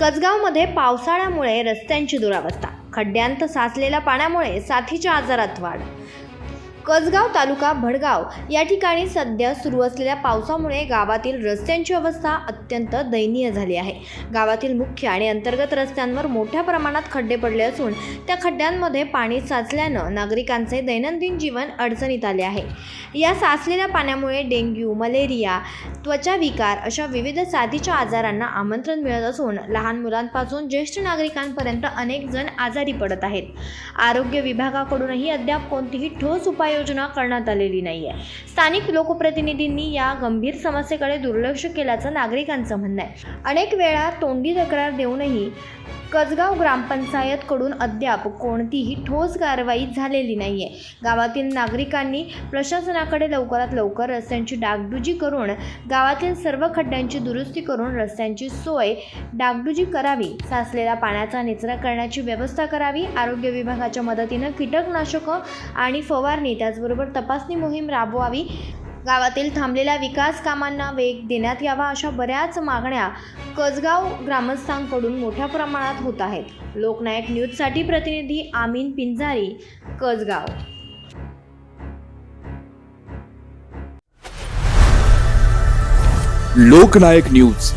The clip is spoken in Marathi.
कसगावमध्ये पावसाळ्यामुळे रस्त्यांची दुरावस्था. खड्ड्यांत साचलेल्या पाण्यामुळे साथीच्या आजारात वाढ. कसगाव तालुका भडगाव या ठिकाणी सध्या सुरू असलेल्या पावसामुळे गावातील रस्त्यांची अवस्था अत्यंत दयनीय झाली आहे. गावातील मुख्य आणि अंतर्गत रस्त्यांवर मोठ्या प्रमाणात खड्डे पडले असून त्या खड्ड्यांमध्ये पाणी साचल्यानं नागरिकांचे दैनंदिन जीवन अडचणीत आले आहे. या साचलेल्या पाण्यामुळे डेंग्यू मलेरिया त्वचा विकार अशा विविध साथीच्या आजारांना आमंत्रण मिळत असून लहान मुलांपासून ज्येष्ठ नागरिकांपर्यंत अनेक जण आजारी पडत आहेत. आरोग्य विभागाकडूनही अद्याप कोणतीही ठोस उपाय उपाययोजना करण्यात आलेली नाही आहे स्थानिक लोकप्रतिनिधींनी या गंभीर समस्येकडे दुर्लक्ष केल्याचं नागरिकांचं म्हणणं आहे. अनेक वेळा तोंडी तक्रार देऊनही कसगाव ग्रामपंचायतकडून अद्याप कोणतीही ठोस कारवाई झालेली नाही आहे गावातील नागरिकांनी प्रशासनाकडे लवकरात लवकर रस्त्यांची डागडुजी करून गावातील सर्व खड्ड्यांची दुरुस्ती करून रस्त्यांची सोय डागडुजी करावी साचलेल्या पाण्याचा निचरा करण्याची व्यवस्था करावी आरोग्य विभागाच्या मदतीनं कीटकनाशकं आणि फवारणी त्याचबरोबर तपासणी मोहीम राबवावी गावातील थांबलेल्या विकास कामांना वेग देण्यात यावा अशा बऱ्याच मागण्या कसगाव ग्रामस्थांकडून मोठ्या प्रमाणात होत आहेत. लोकनायक न्यूजसाठी प्रतिनिधी आमीन पिंजारी कसगाव. लोकनायक न्यूज.